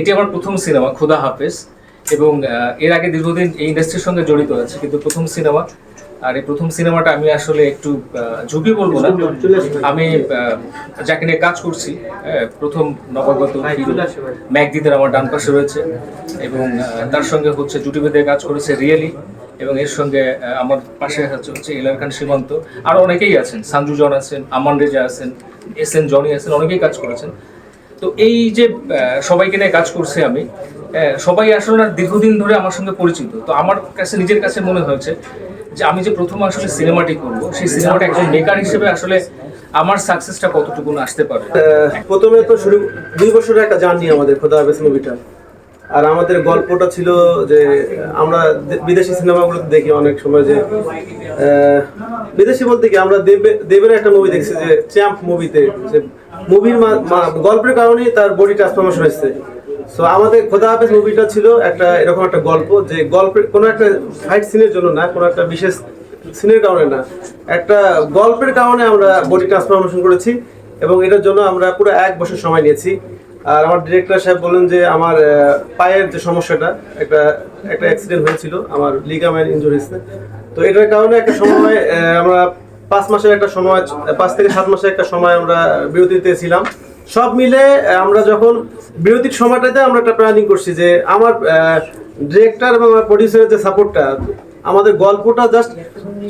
এটি আমার প্রথম সিনেমা খুদা হাফেজ। এবং এর আগে দীর্ঘদিন এই ইন্ডাস্ট্রির সঙ্গে জড়িত আছে কিন্তু প্রথম সিনেমা আর এই প্রথম সিনেমাটা আমি আসলে একটু ঝুঁকি বলব না। আমি যাকে নিয়ে কাজ করছি হ্যাঁ, প্রথম নবাগত ম্যাকদিদের আমার ডান পাশে রয়েছে। এবং তার সঙ্গে হচ্ছে জুটি বেঁধে কাজ করেছে রিয়েলি এবং এর সঙ্গে আমার পাশে হচ্ছে হচ্ছে ইলার খান সীমান্ত। আরও অনেকেই আছেন সানজু জন আছেন আমান রেজা আছেন এস এন জনি আছেন অনেকেই কাজ করেছেন। তো এই যে সবাইকে নিয়ে কাজ করছি আমি সবাই আসলে দীর্ঘদিন ধরে আমার সঙ্গে পরিচিত। তো আমার কাছে, নিজের কাছে মনে হয়েছে যে আমি যে প্রথম আসলে সিনেমাটি করব, সেই সিনেমাটা একজন মেকার হিসেবে আসলে আমার সাকসেসটা কতটুকু আসতে পারে। প্রথমে তো শুরু, দুই বছরের একটা জার্নি আমাদের খোদা হাফেজ মুভিটা আর আমাদের গল্পটা ছিল যে, আমরা বিদেশি সিনেমাগুলোতে দেখি অনেক সময় যে বিদেশি বলতে কি, আমরা দেবে- দেবের একটা মুভি দেখছি যে চ্যাম্প মুভিতে যে মুভির গল্পের কারণেই তার বডি ট্রান্সফরমেশন হয়েছে। সো আমাদের খোদা হাফেজ মুভিটা ছিল একটা এরকম একটা গল্প যে, গল্পের কোনো একটা ফাইট সিনের জন্য না, কোনো একটা বিশেষ সিনের কারণে না, একটা গল্পের কারণে আমরা বডি ট্রান্সফরমেশন করেছি এবং এটার জন্য আমরা পুরো এক বছর সময় নিয়েছি। আর আমার ডিরেক্টর সাহেব বলেন যে আমার পায়ের যে সমস্যাটা, একটা একটা অ্যাক্সিডেন্ট হয়েছিল, আমার লিগামেন্ট হয়েছে। তো এটার কারণে একটা সময় আমরা পাঁচ মাসের একটা সময়, পাঁচ থেকে সাত মাসের একটা সময় আমরা বিরতিতে ছিলাম। সব মিলে আমরা যখন বিরতির সময়টাতে আমরা একটা প্ল্যানিং করছি যে আমার ডিরেক্টর এবং আমার প্রডিউসারের যে সাপোর্টটা আমাদের গল্পটা জাস্ট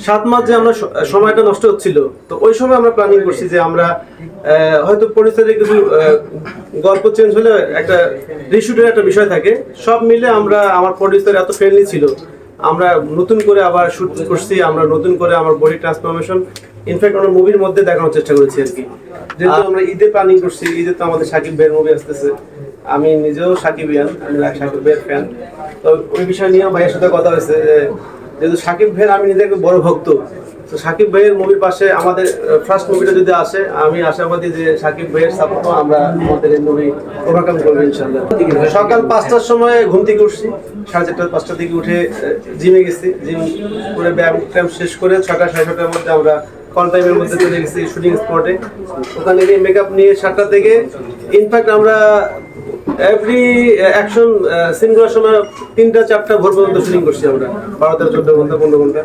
সাত মাস যে আমরা সময়টা নষ্ট হচ্ছিল তো ওই সময় আমরা প্ল্যানিং করছি যে আমরা হয়তো পরিসরে কিছু গল্প চেঞ্জ হলে একটা রিশুটের একটা বিষয় থাকে। সব মিলে আমরা আমার প্রডিউসার এত ফ্রেন্ডলি ছিল। আমরা নতুন করে আবার শুট করছি আমরা নতুন করে আমার বডি ট্রান্সফরমেশন ইনফ্যাক্ট আমরা মুভির মধ্যে দেখানোর চেষ্টা করেছি আর কি। যেহেতু আমরা ঈদে প্ল্যানিং করছি ঈদে তো আমাদের সাকিব ভাইয়ের মুভি আসতেছে। আমি নিজেও সাকিব ইয়ান আমি সাকিব ভাইয়ের ফ্যান তো ওই বিষয় নিয়েও ভাইয়ের সাথে কথা হয়েছে যে যেহেতু সাকিব ভাইয়ের আমি নিজে একটু বড় ভক্ত, তো সাকিব ভাইয়ের মুভির পাশে আমাদের ফার্স্ট মুভিটা যদি আসে, আমি আশাবাদী যে সাকিব ভাইয়ের সাপোর্ট আমরা আমাদের এই মুভি ওভারকাম করব ইনশাল্লাহ সকাল পাঁচটার সময় ঘুম থেকে উঠছি, সাড়ে চারটা, পাঁচটার দিকে উঠে জিমে গেছি। জিম করে ব্যায়াম ট্যায়াম শেষ করে ছটা, সাড়ে ছটার মধ্যে আমরা কল টাইমের মধ্যে চলে গেছি শুটিং স্পটে ওখানে গিয়ে মেকআপ নিয়ে সাতটা থেকে ইনফ্যাক্ট আমরা এভরি অ্যাকশন সিনগুলোর সময় তিনটা, চারটা ভোর পর্যন্ত শুটিং করছি আমরা। বারো তেরো চোদ্দ ঘণ্টা, পনেরো ঘণ্টা।